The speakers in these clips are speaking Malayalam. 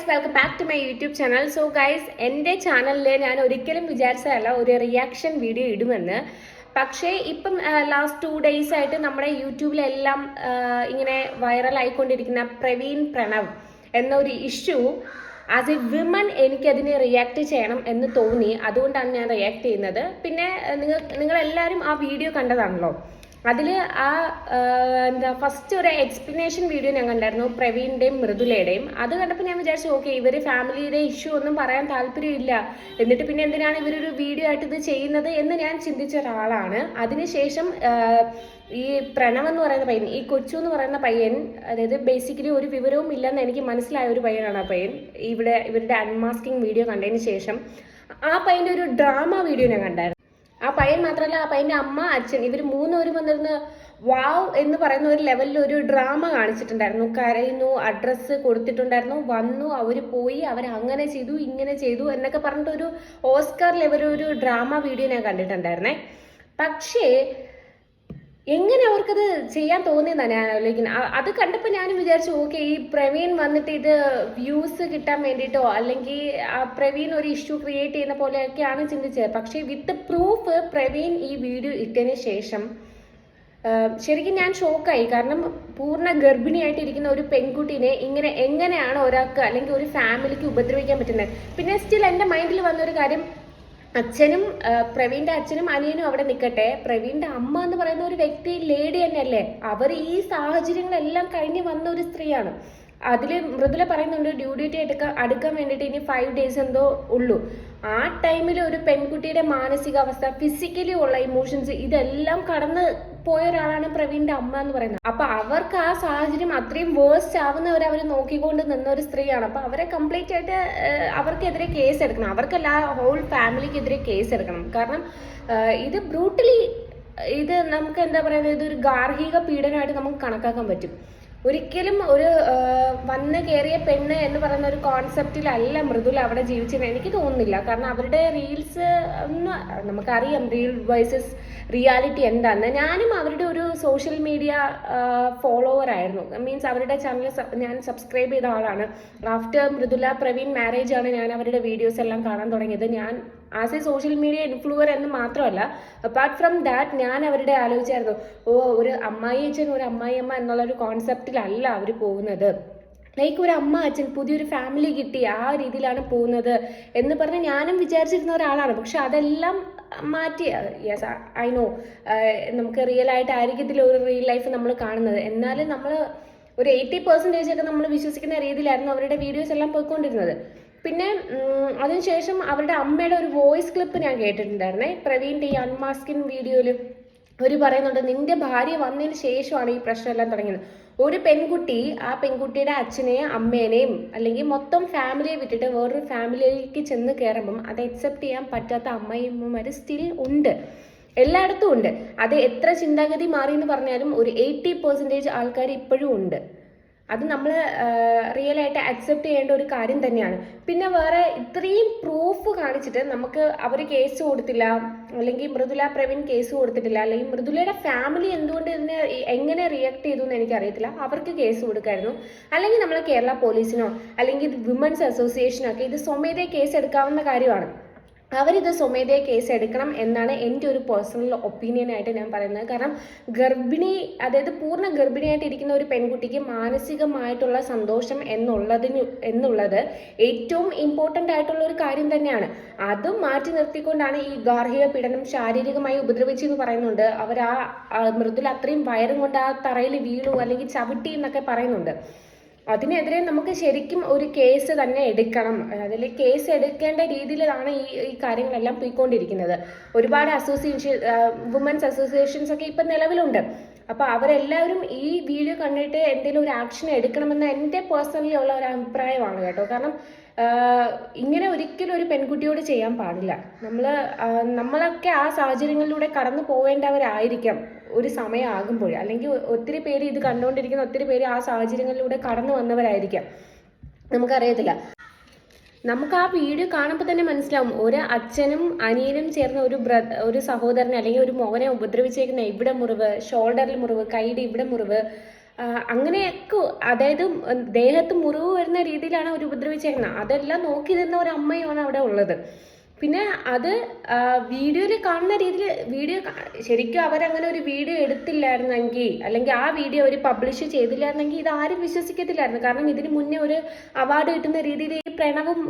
Guys welcome back to my YouTube channel so guys എന്റെ ചാനലിൽ ഞാൻ ഒരിക്കലും വിചാരിച്ചതല്ല ഒരു റിയാക്ഷൻ വീഡിയോ ഇടുമെന്ന്. പക്ഷേ ഇപ്പം ലാസ്റ്റ് ടു ഡേയ്സ് ആയിട്ട് നമ്മുടെ യൂട്യൂബിലെല്ലാം ഇങ്ങനെ വൈറലായിക്കൊണ്ടിരിക്കുന്ന പ്രവീൺ പ്രണവ് എന്നൊരു ഇഷ്യൂ ആസ് എ വിമൻ എനിക്കതിനെ റിയാക്ട് ചെയ്യണം എന്ന് തോന്നി. അതുകൊണ്ടാണ് ഞാൻ റിയാക്ട് ചെയ്യുന്നത്. പിന്നെ നിങ്ങൾ നിങ്ങളെല്ലാവരും ആ വീഡിയോ കണ്ടതാണല്ലോ. അതിൽ ആ എന്താ ഫസ്റ്റ് ഒരു എക്സ്പ്ലനേഷൻ വീഡിയോ ഞാൻ കണ്ടായിരുന്നു പ്രവീണിന്റെയും മൃദുലയുടെയും. അത് കണ്ടപ്പോൾ ഞാൻ വിചാരിച്ചു ഓക്കെ ഇവർ ഫാമിലിയുടെ ഇഷ്യൂ ഒന്നും പറയാൻ താല്പര്യമില്ല. എന്നിട്ട് പിന്നെ എന്തിനാണ് ഇവരൊരു വീഡിയോ ആയിട്ട് ഇത് ചെയ്യുന്നത് എന്ന് ഞാൻ ചിന്തിച്ച ഒരാളാണ്. അതിനുശേഷം ഈ പ്രണവ് എന്ന് പറയുന്ന പയ്യൻ ഈ കൊച്ചു എന്ന് പറയുന്ന പയ്യൻ അതായത് ബേസിക്കലി ഒരു വിവരവും ഇല്ലെന്ന് എനിക്ക് മനസ്സിലായ ഒരു പയ്യനാണ് ആ പയ്യൻ. ഇവിടെ ഇവരുടെ അൺമാസ്കിംഗ് വീഡിയോ കണ്ടതിന് ശേഷം ആ പയ്യന്റെ ഒരു ഡ്രാമ വീഡിയോ ഞാൻ കണ്ടായിരുന്നു. ആ പയ്യൻ മാത്രമല്ല ആ പയ്യന്റെ അമ്മ അച്ഛൻ ഇവർ മൂന്നുപേരും വന്നിരുന്ന് വാവ് എന്ന് പറയുന്ന ഒരു ലെവലിൽ ഒരു ഡ്രാമ കാണിച്ചിട്ടുണ്ടായിരുന്നു. കരയുന്നു അഡ്രസ്സ് കൊടുത്തിട്ടുണ്ടായിരുന്നു. വന്നു അവർ പോയി അവർ അങ്ങനെ ചെയ്തു ഇങ്ങനെ ചെയ്തു എന്നൊക്കെ പറഞ്ഞിട്ട് ഒരു ഓസ്കാർ ലെവൽ ഒരു ഡ്രാമ വീഡിയോ ഞാൻ കണ്ടിട്ടുണ്ടായിരുന്നേ. പക്ഷേ എങ്ങനെ അവർക്കത് ചെയ്യാൻ തോന്നിയതാ ഞാൻ ആലോചിക്കുന്നത് അത് കണ്ടപ്പോൾ ഞാൻ വിചാരിച്ചു ഓക്കെ ഈ പ്രവീൺ വന്നിട്ട് ഇത് വ്യൂസ് കിട്ടാൻ വേണ്ടിയിട്ടോ അല്ലെങ്കിൽ ആ പ്രവീൺ ഒരു ഇഷ്യൂ ക്രിയേറ്റ് ചെയ്യുന്ന പോലെയൊക്കെയാണ് ചിന്തിച്ചത്. പക്ഷേ വിത്ത് പ്രൂഫ് പ്രവീൺ ഈ വീഡിയോ ഇട്ടതിന് ശേഷം ശരിക്കും ഞാൻ ഷോക്കായി കാരണം പൂർണ ഗർഭിണിയായിട്ടിരിക്കുന്ന ഒരു പെൺകുട്ടീനെ ഇങ്ങനെ എങ്ങനെയാണ് ഒരാൾക്ക് അല്ലെങ്കിൽ ഒരു ഫാമിലിക്ക് ഉപദ്രവിക്കാൻ പറ്റുന്നത്? പിന്നെ സ്റ്റിൽ എന്റെ മൈൻഡിൽ വന്നൊരു കാര്യം അച്ഛനും പ്രവീണിന്റെ അച്ഛനും അനിയനും അവിടെ നിൽക്കട്ടെ പ്രവീണിന്റെ അമ്മ എന്ന് പറയുന്ന ഒരു വ്യക്തി ലേഡി തന്നെയല്ലേ? അവർ ഈ സാഹചര്യങ്ങളെല്ലാം കഴിഞ്ഞ് വന്ന ഒരു സ്ത്രീയാണ്. അതിൽ മൃദുല പറയുന്നുണ്ട് ഡ്യൂ ഡ്യൂട്ടി എടുക്കാൻ വേണ്ടിയിട്ട് ഇനി ഫൈവ് ഡേയ്സ് എന്തോ ഉള്ളൂ. ആ ടൈമിൽ ഒരു പെൺകുട്ടിയുടെ മാനസികാവസ്ഥ ഫിസിക്കലി ഉള്ള ഇമോഷൻസ് ഇതെല്ലാം കടന്ന് പോയ ഒരാളാണ് പ്രവീണിന്റെ അമ്മ എന്ന് പറയുന്നത്. അപ്പൊ അവർക്ക് ആ സാഹചര്യം അത്രയും വേഴ്സ്റ്റ് ആവുന്നവരെ അവർ നോക്കിക്കൊണ്ട് നിന്ന ഒരു സ്ത്രീയാണ്. അപ്പൊ അവരെ കംപ്ലീറ്റ് ആയിട്ട് അവർക്കെതിരെ കേസ് എടുക്കണം. അവർക്കല്ല ഹോൾ ഫാമിലിക്കെതിരെ കേസ് എടുക്കണം. കാരണം ഇത് ബ്രൂട്ടലി ഇത് നമുക്ക് എന്താ പറയുന്നത്? ഇതൊരു ഗാർഹിക പീഡനമായിട്ട് നമുക്ക് കണക്കാക്കാൻ പറ്റും. ഒരിക്കലും ഒരു വന്ന് കയറിയ പെണ്ണ് എന്ന് പറയുന്ന ഒരു കോൺസെപ്റ്റിലല്ല മൃദുല അവിടെ ജീവിച്ചത് എനിക്ക് തോന്നുന്നില്ല. കാരണം അവരുടെ റീൽസ് ഒന്ന് നമുക്കറിയാം റീൽ വേഴ്സസ് റിയാലിറ്റി എന്താന്ന്. ഞാനും അവരുടെ ഒരു സോഷ്യൽ മീഡിയ ഫോളോവർ ആയിരുന്നു. മീൻസ് അവരുടെ ചാനൽ ഞാൻ സബ്സ്ക്രൈബ് ചെയ്ത ആളാണ്. ആഫ്റ്റർ മൃദുല പ്രവീൺ മാരേജ് ആണ് ഞാൻ അവരുടെ വീഡിയോസ് എല്ലാം കാണാൻ തുടങ്ങിയത്. ഞാൻ as a social media influencer എന്ന് മാത്രമല്ല അപ്പാർട്ട് ഫ്രം ദാറ്റ് ഞാൻ അവരുടെ ആലോചിച്ചായിരുന്നു ഓ ഒരു അമ്മായി അച്ഛൻ ഒരു അമ്മായിയമ്മ എന്നുള്ള ഒരു കോൺസെപ്റ്റിലല്ല അവർ പോകുന്നത്. ലൈക്ക് ഒരു അമ്മ അച്ഛൻ പുതിയൊരു ഫാമിലി കിട്ടി ആ രീതിയിലാണ് പോകുന്നത് എന്ന് പറഞ്ഞ് ഞാനും വിചാരിച്ചിരുന്ന ഒരാളാണ്. പക്ഷെ അതെല്ലാം മാറ്റി യെസ് ഐ നോ നമുക്ക് റിയൽ ആയിട്ട് ആയിരിക്കത്തില്ല ഒരു റിയൽ ലൈഫ് നമ്മൾ കാണുന്നത്. എന്നാലും നമ്മൾ ഒരു എയ്റ്റി പെർസെന്റേജ് ഒക്കെ നമ്മൾ വിശ്വസിക്കുന്ന രീതിയിലായിരുന്നു അവരുടെ വീഡിയോസ് എല്ലാം പോയിക്കൊണ്ടിരുന്നത്. പിന്നെ അതിനുശേഷം അവരുടെ അമ്മയുടെ ഒരു വോയിസ് ക്ലിപ്പ് ഞാൻ കേട്ടിട്ടുണ്ടായിരുന്നേ. പ്രവീണിന്റെ ഈ അൺമാസ്കിൻ വീഡിയോയിൽ ഒരു പറയുന്നുണ്ട് നിന്റെ ഭാര്യ വന്നതിന് ശേഷമാണ് ഈ പ്രശ്നമെല്ലാം തുടങ്ങിയത്. ഒരു പെൺകുട്ടി ആ പെൺകുട്ടിയുടെ അച്ഛനെയും അമ്മേനെയും അല്ലെങ്കിൽ മൊത്തം ഫാമിലിയെ വിട്ടിട്ട് വേറൊരു ഫാമിലിയിലേക്ക് ചെന്ന് കയറുമ്പം അത് അക്സെപ്റ്റ് ചെയ്യാൻ പറ്റാത്ത അമ്മയമ്മമാർ സ്റ്റിൽ ഉണ്ട്. എല്ലായിടത്തും ഉണ്ട്. അത് എത്ര ചിന്താഗതി മാറി എന്ന് പറഞ്ഞാലും ഒരു എയ്റ്റി പെർസെന്റേജ് ആൾക്കാർ ഇപ്പോഴും ഉണ്ട്. അത് നമ്മൾ റിയൽ ആയിട്ട് അക്സെപ്റ്റ് ചെയ്യേണ്ട ഒരു കാര്യം തന്നെയാണ്. പിന്നെ വേറെ ഇത്രയും പ്രൂഫ് കാണിച്ചിട്ട് നമുക്ക് അവർ കേസ് കൊടുത്തില്ല അല്ലെങ്കിൽ മൃദുല പ്രവീൺ കേസ് കൊടുത്തിട്ടില്ല അല്ലെങ്കിൽ മൃദുലയുടെ ഫാമിലി എന്തുകൊണ്ട് ഇതിനെ എങ്ങനെ റിയാക്ട് ചെയ്തു എന്ന് എനിക്കറിയത്തില്ല. അവർക്ക് കേസ് കൊടുക്കായിരുന്നു. അല്ലെങ്കിൽ നമ്മളെ കേരള പോലീസിനോ അല്ലെങ്കിൽ വിമൻസ് അസോസിയേഷനോ ഒക്കെ ഇത് സ്വമേധയെ കേസ് എടുക്കാവുന്ന കാര്യമാണ്. അവരിത് സ്വമേധയെ കേസ് എടുക്കണം എന്നാണ് എന്റെ ഒരു പേഴ്സണൽ ഒപ്പീനിയൻ ആയിട്ട് ഞാൻ പറയുന്നത്. കാരണം ഗർഭിണി അതായത് പൂർണ ഗർഭിണിയായിട്ട് ഇരിക്കുന്ന ഒരു പെൺകുട്ടിക്ക് മാനസികമായിട്ടുള്ള സന്തോഷം എന്നുള്ളതിന് എന്നുള്ളത് ഏറ്റവും ഇമ്പോർട്ടന്റ് ആയിട്ടുള്ള ഒരു കാര്യം തന്നെയാണ്. അതും മാറ്റി നിർത്തിക്കൊണ്ടാണ് ഈ ഗാർഹിക പീഡനം ശാരീരികമായി ഉപദ്രവിച്ചു എന്ന് പറയുന്നുണ്ട്. അവർ ആ മൃദുൽ അത്രയും വയറും കൊണ്ട് ആ തറയിൽ വീണു അല്ലെങ്കിൽ ചവിട്ടി എന്നൊക്കെ പറയുന്നുണ്ട്. അതിനെതിരെ നമുക്ക് ശരിക്കും ഒരു കേസ് തന്നെ എടുക്കണം. അതിൽ കേസ് എടുക്കേണ്ട രീതിയിലാണ് ഈ ഈ കാര്യങ്ങളെല്ലാം പോയിക്കൊണ്ടിരിക്കുന്നത്. ഒരുപാട് അസോസിയേഷൻ വുമൻസ് അസോസിയേഷൻസ് ഒക്കെ ഇപ്പം നിലവിലുണ്ട്. അപ്പോൾ അവരെല്ലാവരും ഈ വീഡിയോ കണ്ടിട്ട് എന്തെങ്കിലും ഒരു ആക്ഷൻ എടുക്കണമെന്ന് എന്റെ പേഴ്സണലി ഉള്ള ഒരു അഭിപ്രായമാണ് കേട്ടോ. കാരണം ഇങ്ങനെ ഒരിക്കലും ഒരു പെൺകുട്ടിയോട് ചെയ്യാൻ പാടില്ല. നമ്മൾ നമ്മളൊക്കെ ആ സാഹചര്യങ്ങളിലൂടെ കടന്നു പോവേണ്ടവരായിരിക്കാം ഒരു സമയമാകുമ്പോൾ. അല്ലെങ്കിൽ ഒത്തിരി പേര് ഇത് കണ്ടുകൊണ്ടിരിക്കുന്ന ഒത്തിരി പേര് ആ സാഹചര്യങ്ങളിലൂടെ കടന്നു വന്നവരായിരിക്കാം. നമുക്കറിയത്തില്ല. നമുക്ക് ആ വീഡിയോ കാണുമ്പോൾ തന്നെ മനസ്സിലാവും. ഒരു അച്ഛനും അനിയനും ചേർന്ന് ഒരു ബ്ര ഒരു സഹോദരനെ അല്ലെങ്കിൽ ഒരു മോനെ ഉപദ്രവിച്ചേക്കുന്ന ഇവിടെ മുറിവ്? ഷോൾഡറിൽ മുറിവ് കൈയുടെ ഇവിടെ മുറിവ് അങ്ങനെയൊക്കെ അതായത് ദേഹത്ത് മുറിവ് വരുന്ന രീതിയിലാണ് അവർ ഉപദ്രവിച്ചേക്കുന്നത്. അതെല്ലാം നോക്കി നിന്ന ഒരു അമ്മയാണ് അവിടെ ഉള്ളത്. പിന്നെ അത് വീഡിയോയിൽ കാണുന്ന രീതിയിൽ വീഡിയോ ശരിക്കും അവരങ്ങനെ ഒരു വീഡിയോ എടുത്തില്ലായിരുന്നെങ്കിൽ അല്ലെങ്കിൽ ആ വീഡിയോ അവർ പബ്ലിഷ് ചെയ്തില്ലായിരുന്നെങ്കിൽ ആരും വിശ്വസിക്കത്തില്ലായിരുന്നു. കാരണം ഇതിന് മുന്നേ ഒരു അവാർഡ് കിട്ടുന്ന രീതിയിൽ ഈ പ്രണവും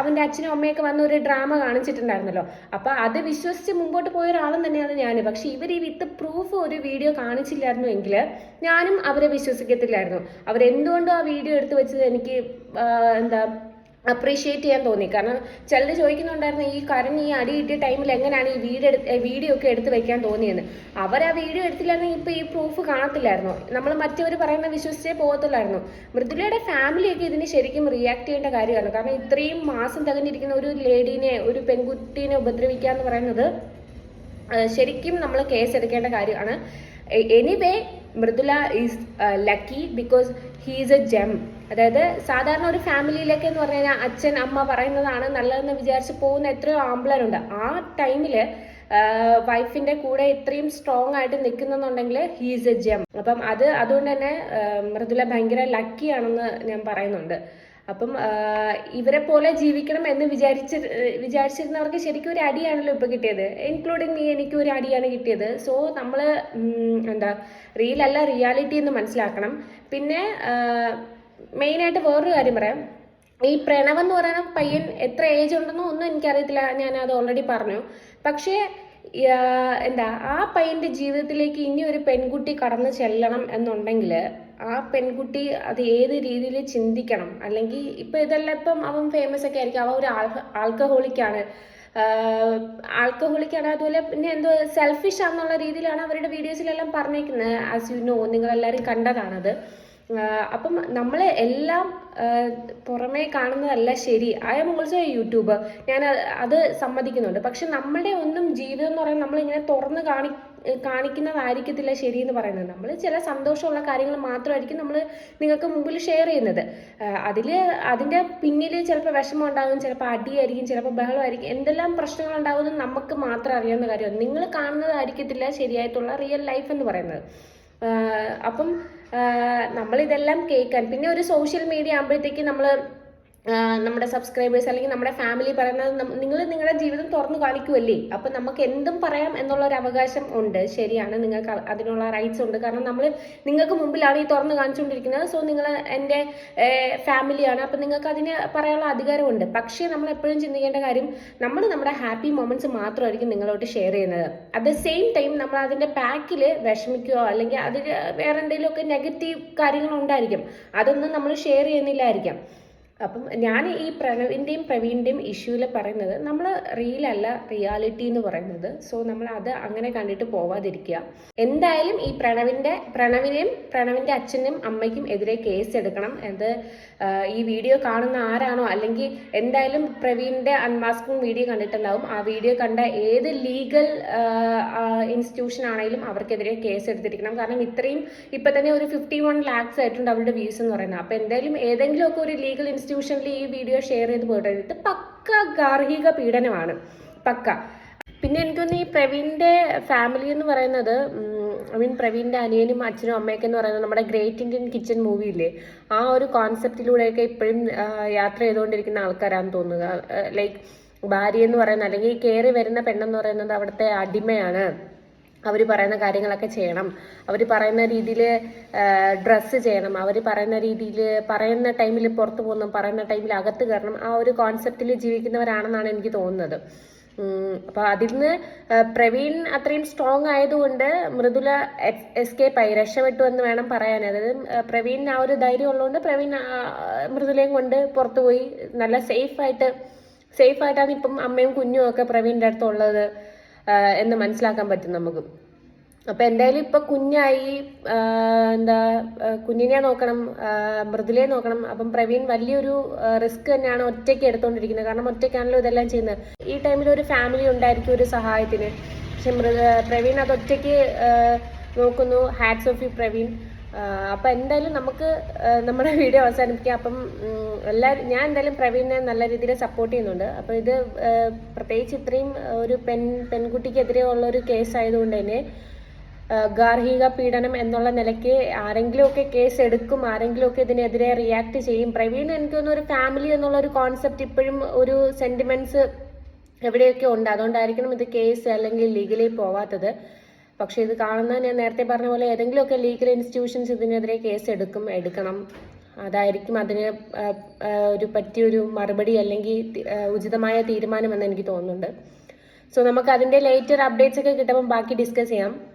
അവന്റെ അച്ഛനും അമ്മയൊക്കെ വന്ന ഒരു ഡ്രാമ കാണിച്ചിട്ടുണ്ടായിരുന്നല്ലോ. അപ്പോൾ അത് വിശ്വസിച്ച് മുമ്പോട്ട് പോയ ഒരാളും തന്നെയാണ് ഞാൻ പക്ഷേ ഇവർ ഈ വിത്ത് പ്രൂഫ് ഒരു വീഡിയോ കാണിച്ചില്ലായിരുന്നു എങ്കിൽ ഞാനും അവരെ വിശ്വസിക്കത്തില്ലായിരുന്നു. അവരെന്തുകൊണ്ടും ആ വീഡിയോ എടുത്ത് വെച്ചത് എനിക്ക് എന്താ അപ്രീഷിയേറ്റ് ചെയ്യാൻ തോന്നി. കാരണം ചിലർ ചോദിക്കുന്നുണ്ടായിരുന്നു ഈ കരഞ്ഞ് ഈ അടി കിട്ടിയ ടൈമിൽ എങ്ങനെയാണ് ഈ വീഡിയോ എടുത്ത് വീഡിയോ ഒക്കെ എടുത്ത് വെക്കാൻ തോന്നിയെന്ന്? അവർ ആ വീഡിയോ എടുത്തില്ലായിരുന്നെങ്കിൽ ഇപ്പോൾ ഈ പ്രൂഫ് കാണത്തില്ലായിരുന്നു. നമ്മൾ മറ്റവർ പറയുന്ന വിശ്വസിച്ചേ പോകത്തില്ലായിരുന്നു മൃദുലയുടെ ഫാമിലിയൊക്കെ ഇതിന് ശരിക്കും റിയാക്ട് ചെയ്യേണ്ട കാര്യമാണ്. കാരണം ഇത്രയും മാസം തകഞ്ഞിരിക്കുന്ന ഒരു ലേഡീനെ ഒരു പെൺകുട്ടീനെ ഉപദ്രവിക്കുക എന്ന് പറയുന്നത് ശരിക്കും നമ്മൾ കേസ് എടുക്കേണ്ട കാര്യമാണ്. Anyway Mridula is lucky because he is a gem അതായത് സാധാരണ ഒരു ഫാമിലിയിലേക്ക് എന്ന് പറഞ്ഞു കഴിഞ്ഞാൽ അച്ഛൻ അമ്മ പറയുന്നതാണ് നല്ലതെന്ന് വിചാരിച്ച് പോകുന്ന എത്രയോ ആമ്പിളരുണ്ട്. ആ ടൈമിൽ വൈഫിന്റെ കൂടെ ഇത്രയും സ്ട്രോങ് ആയിട്ട് നിൽക്കുന്നുണ്ടെങ്കിൽ ഹീസ് എ ജെം അപ്പം അത് അതുകൊണ്ട് തന്നെ ആ, മൃദുല ഭയങ്കര ലക്കിയാണെന്ന് ഞാൻ പറയുന്നുണ്ട്. അപ്പം ഇവരെ പോലെ ജീവിക്കണം എന്ന് വിചാരിച്ച് വിചാരിച്ചിരുന്നവർക്ക് ശരിക്കും ഒരു അടിയാണല്ലോ ഇപ്പൊ കിട്ടിയത്. ഇൻക്ലൂഡിങ് മീ എനിക്ക് ഒരു അടിയാണ് കിട്ടിയത്. സോ നമ്മൾ എന്താ റിയൽ അല്ല റിയാലിറ്റി എന്ന് മനസ്സിലാക്കണം. പിന്നെ മെയിനായിട്ട് വേറൊരു കാര്യം പറയാം. ഈ പ്രണവ് എന്ന് പറയുന്ന പയ്യൻ എത്ര ഏജ് ഉണ്ടെന്നോ ഒന്നും എനിക്കറിയത്തില്ല. ഞാൻ അത് ഓൾറെഡി പറഞ്ഞു. പക്ഷേ എന്താ ആ പയ്യന്റെ ജീവിതത്തിലേക്ക് ഇനി ഒരു പെൺകുട്ടി കടന്നു ചെല്ലണം എന്നുണ്ടെങ്കിൽ ആ പെൺകുട്ടി അത് ഏത് രീതിയിൽ ചിന്തിക്കണം? അല്ലെങ്കിൽ ഇപ്പൊ ഇതെല്ലാം ഇപ്പം അവൻ ഫേമസ് ഒക്കെ ആയിരിക്കും. അവൻ ഒരു ആൽക്കഹോളിക്കാണ് ആൽക്കഹോളിക്കാണ് അതുപോലെ പിന്നെ എന്തോ സെൽഫിഷ് ആണെന്നുള്ള രീതിയിലാണ് അവരുടെ വീഡിയോസിലെല്ലാം പറഞ്ഞേക്കുന്നത്. ആസ് യു നോ നിങ്ങളെല്ലാവരും കണ്ടതാണത്. അപ്പം നമ്മൾ എല്ലാം പുറമേ കാണുന്നതല്ല ശരി. I'm also a YouTuber ഞാൻ അത് സമ്മതിക്കുന്നുണ്ട്. പക്ഷെ നമ്മുടെ ഒന്നും ജീവിതം എന്ന് പറയുന്നത് നമ്മളിങ്ങനെ തുറന്ന് കാണി കാണിക്കുന്നതായിരിക്കത്തില്ല ശരി എന്ന് പറയുന്നത്. നമ്മൾ ചില സന്തോഷമുള്ള കാര്യങ്ങൾ മാത്രമായിരിക്കും നമ്മൾ നിങ്ങൾക്ക് മുമ്പിൽ ഷെയർ ചെയ്യുന്നത്. അതിൽ അതിന്റെ പിന്നിൽ ചിലപ്പോൾ വിഷമം ഉണ്ടാകും ചിലപ്പോൾ അടിയായിരിക്കും ചിലപ്പോൾ ബഹളമായിരിക്കും. എന്തെല്ലാം പ്രശ്നങ്ങൾ ഉണ്ടാകുമെന്ന് നമുക്ക് മാത്രം അറിയാവുന്ന കാര്യമാണ്. നിങ്ങൾ കാണുന്നതായിരിക്കത്തില്ല ശരിയായിട്ടുള്ള റിയൽ ലൈഫ് എന്ന് പറയുന്നത്. അപ്പം നമ്മളിതെല്ലാം കേൾക്കാൻ. പിന്നെ ഒരു സോഷ്യൽ മീഡിയ ആകുമ്പോഴത്തേക്ക് നമ്മൾ നമ്മുടെ സബ്സ്ക്രൈബേഴ്സ് അല്ലെങ്കിൽ നമ്മുടെ ഫാമിലി പറയുന്നത് നിങ്ങൾ നിങ്ങളുടെ ജീവിതം തുറന്നു കാണിക്കുമല്ലേ അപ്പം നമുക്ക് എന്തും പറയാം എന്നുള്ള ഒരു അവകാശം ഉണ്ട്. ശരിയാണ്. നിങ്ങൾക്ക് അതിനുള്ള റൈറ്റ്സ് ഉണ്ട്. കാരണം നമ്മൾ നിങ്ങൾക്ക് മുമ്പിലാണ് ഈ തുറന്നു കാണിച്ചുകൊണ്ടിരിക്കുന്നത്. സോ നിങ്ങൾ എന്റെ ഫാമിലിയാണ് അപ്പം നിങ്ങൾക്ക് അതിന് പറയാനുള്ള അധികാരമുണ്ട് പക്ഷേ നമ്മൾ എപ്പോഴും ചിന്തിക്കേണ്ട കാര്യം നമ്മൾ നമ്മുടെ ഹാപ്പി മൊമെന്റ്സ് മാത്രമായിരിക്കും നിങ്ങളോട്ട് ഷെയർ ചെയ്യുന്നത്. അറ്റ് ദ സെയിം ടൈം നമ്മൾ അതിന്റെ ബാക്കിൽ വിഷമിക്കുകയോ അല്ലെങ്കിൽ അതിൽ വേറെ എന്തെങ്കിലുമൊക്കെ നെഗറ്റീവ് കാര്യങ്ങൾ ഉണ്ടായിരിക്കും. അതൊന്നും നമ്മൾ ഷെയർ ചെയ്യുന്നില്ലായിരിക്കാം. അപ്പം ഞാൻ ഈ പ്രണവിന്റെയും പ്രവീണിന്റെയും ഇഷ്യൂവിൽ പറയുന്നത് നമ്മൾ റിയൽ അല്ല റിയാലിറ്റി എന്ന് പറയുന്നത്. സോ നമ്മൾ അത് അങ്ങനെ കണ്ടിട്ട് പോവാതിരിക്കുക. എന്തായാലും ഈ പ്രണവിന്റെ പ്രണവിനെയും പ്രണവിന്റെ അച്ഛനും അമ്മയ്ക്കും എതിരെ കേസ് എടുക്കണം. അത് ഈ വീഡിയോ കാണുന്ന ആരാണോ അല്ലെങ്കിൽ എന്തായാലും പ്രവീണിന്റെ അൺമാസ്കും വീഡിയോ കണ്ടിട്ടുണ്ടാവും. ആ വീഡിയോ കണ്ട ഏത് ലീഗൽ ഇൻസ്റ്റിറ്റ്യൂഷൻ ആണെങ്കിലും അവർക്കെതിരെ കേസ് എടുത്തിരിക്കണം. കാരണം ഇത്രയും ഇപ്പം തന്നെ ഒരു ഫിഫ്റ്റി വൺ ലാക്സ് ആയിട്ടുണ്ട് അവരുടെ വ്യൂസ് എന്ന് പറയുന്നത്. അപ്പോൾ എന്തായാലും ഏതെങ്കിലുമൊക്കെ ഒരു ലീഗൽ ഇൻസ്റ്റിറ്റ്യൂഷനിൽ ഈ വീഡിയോ ഷെയർ ചെയ്ത് പോയിട്ട് പക്ക ഗാർഹിക പീഡനമാണ്. പക്ക. പിന്നെ എനിക്കൊന്ന് ഈ പ്രവീണിന്റെ ഫാമിലി എന്ന് പറയുന്നത് ഐ മീൻ പ്രവീണിന്റെ അനിയനും അച്ഛനും അമ്മയൊക്കെ എന്ന് പറയുന്നത് നമ്മുടെ ഗ്രേറ്റ് ഇന്ത്യൻ കിച്ചൺ മൂവിയില്ലേ ആ ഒരു കോൺസെപ്റ്റിലൂടെയൊക്കെ ഇപ്പോഴും യാത്ര ചെയ്തുകൊണ്ടിരിക്കുന്ന ആൾക്കാരാണെന്ന് തോന്നുക. ലൈക്ക് ഭാര്യ എന്ന് പറയുന്നത് അല്ലെങ്കിൽ കയറി വരുന്ന പെണ്ണെന്ന് പറയുന്നത് അവിടുത്തെ അടിമയാണ്. അവർ പറയുന്ന കാര്യങ്ങളൊക്കെ ചെയ്യണം. അവർ പറയുന്ന രീതിയിൽ ഡ്രസ്സ് ചെയ്യണം. അവർ പറയുന്ന രീതിയിൽ പറയുന്ന ടൈമിൽ പുറത്തു പോകണം പറയുന്ന ടൈമിൽ അകത്ത് കയറണം. ആ ഒരു കോൺസെപ്റ്റിൽ ജീവിക്കുന്നവരാണെന്നാണ് എനിക്ക് തോന്നുന്നത്. അപ്പോൾ അതിൽ നിന്ന് പ്രവീൺ അത്രയും സ്ട്രോങ് ആയതുകൊണ്ട് മൃദുല എസ്കേപ്പ് ആയി. രക്ഷപ്പെട്ടു എന്ന് വേണം പറയാൻ. അതായത് പ്രവീൺ ആ ഒരു ധൈര്യം ഉള്ളതുകൊണ്ട് പ്രവീൺ മൃദുലയും കൊണ്ട് പുറത്തു പോയി. നല്ല സേഫ് ആയിട്ടാണ് ഇപ്പം അമ്മയും കുഞ്ഞും ഒക്കെ പ്രവീണിന്റെ അടുത്തുള്ളത്. എന്ന് മനസ്സിലാക്കാൻ പറ്റും നമുക്ക്. അപ്പൊ എന്തായാലും ഇപ്പൊ കുഞ്ഞായി എന്താ കുഞ്ഞിനെ നോക്കണം മൃദുലയെ നോക്കണം. അപ്പം പ്രവീൺ വലിയൊരു റിസ്ക് തന്നെയാണ് ഒറ്റയ്ക്ക് എടുത്തോണ്ടിരിക്കുന്നത്. കാരണം ഒറ്റയ്ക്കാണല്ലോ ഇതെല്ലാം ചെയ്യുന്നത്. ഈ ടൈമിൽ ഒരു ഫാമിലി ഉണ്ടായിരിക്കും ഒരു സഹായത്തിന്. പക്ഷെ പ്രവീൺ അത് ഒറ്റയ്ക്ക് നോക്കുന്നു. Hats off you Praveen. അപ്പൊ എന്തായാലും നമുക്ക് നമ്മുടെ വീഡിയോ അവസാനിപ്പിക്കാം. അപ്പം എല്ലാ ഞാൻ എന്തായാലും പ്രവീണിനെ നല്ല രീതിയിൽ സപ്പോർട്ട് ചെയ്യുന്നുണ്ട്. അപ്പോൾ ഇത് പ്രത്യേകിച്ച് ഇത്രയും ഒരു പെൺ പെൺകുട്ടിക്കെതിരെ ഉള്ള ഒരു കേസ് ആയതുകൊണ്ട് തന്നെ ഗാർഹിക പീഡനം എന്നുള്ള നിലയ്ക്ക് ആരെങ്കിലുമൊക്കെ കേസ് എടുക്കും ആരെങ്കിലുമൊക്കെ ഇതിനെതിരെ റിയാക്ട് ചെയ്യും. പ്രവീൺ എനിക്ക് ഒരു ഫാമിലി എന്നുള്ള ഒരു കോൺസെപ്റ്റ് ഇപ്പോഴും ഒരു സെന്റിമെന്റ്സ് എവിടെയൊക്കെ ഉണ്ട്. അതുകൊണ്ടായിരിക്കണം ഇത് കേസ് അല്ലെങ്കിൽ ലീഗലി പോവാത്തത്. പക്ഷേ ഇത് കാണുന്ന ഞാൻ നേരത്തെ പറഞ്ഞ പോലെ ഏതെങ്കിലുമൊക്കെ ലീഗൽ ഇൻസ്റ്റിറ്റ്യൂഷൻസ് ഇതിനെതിരെ കേസ് എടുക്കും എടുക്കണം. അതായിരിക്കും അതിന് ഒരു പറ്റിയൊരു മറുപടി അല്ലെങ്കിൽ ഉചിതമായ തീരുമാനം എന്ന് എനിക്ക് തോന്നുന്നുണ്ട്. സോ നമുക്ക് അതിന്റെ ലേറ്റർ അപ്ഡേറ്റ്സ് ഒക്കെ കിട്ടുമ്പോൾ ബാക്കി ഡിസ്കസ് ചെയ്യാം.